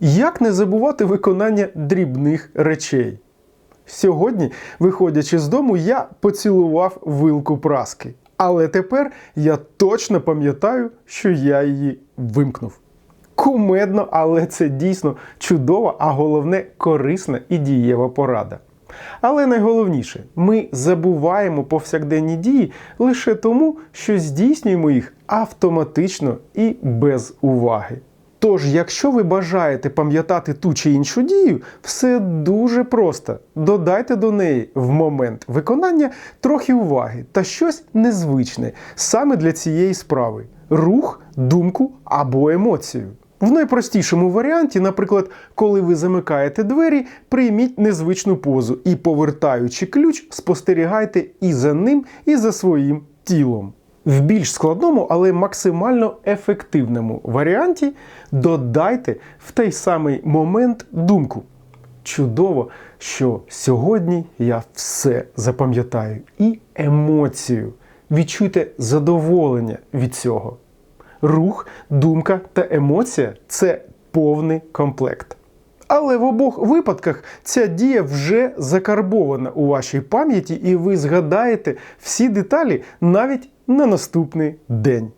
Як не забувати виконання дрібних речей? Сьогодні, виходячи з дому, я поцілував вилку праски. Але тепер я точно пам'ятаю, що я її вимкнув. Кумедно, але це дійсно чудова, а головне корисна і дієва порада. Але найголовніше, ми забуваємо повсякденні дії лише тому, що здійснюємо їх автоматично і без уваги. Тож, якщо ви бажаєте пам'ятати ту чи іншу дію, все дуже просто. Додайте до неї в момент виконання трохи уваги та щось незвичне саме для цієї справи: рух, думку або емоцію. В найпростішому варіанті, наприклад, коли ви замикаєте двері, прийміть незвичну позу і, повертаючи ключ, спостерігайте і за ним, і за своїм тілом. В більш складному, але максимально ефективному варіанті додайте в той самий момент думку. Чудово, що сьогодні я все запам'ятаю і емоцію. Відчуйте задоволення від цього. Рух, думка та емоція це повний комплект. Але в обох випадках ця дія вже закарбована у вашій пам'яті, і ви згадаєте всі деталі навіть на наступний день.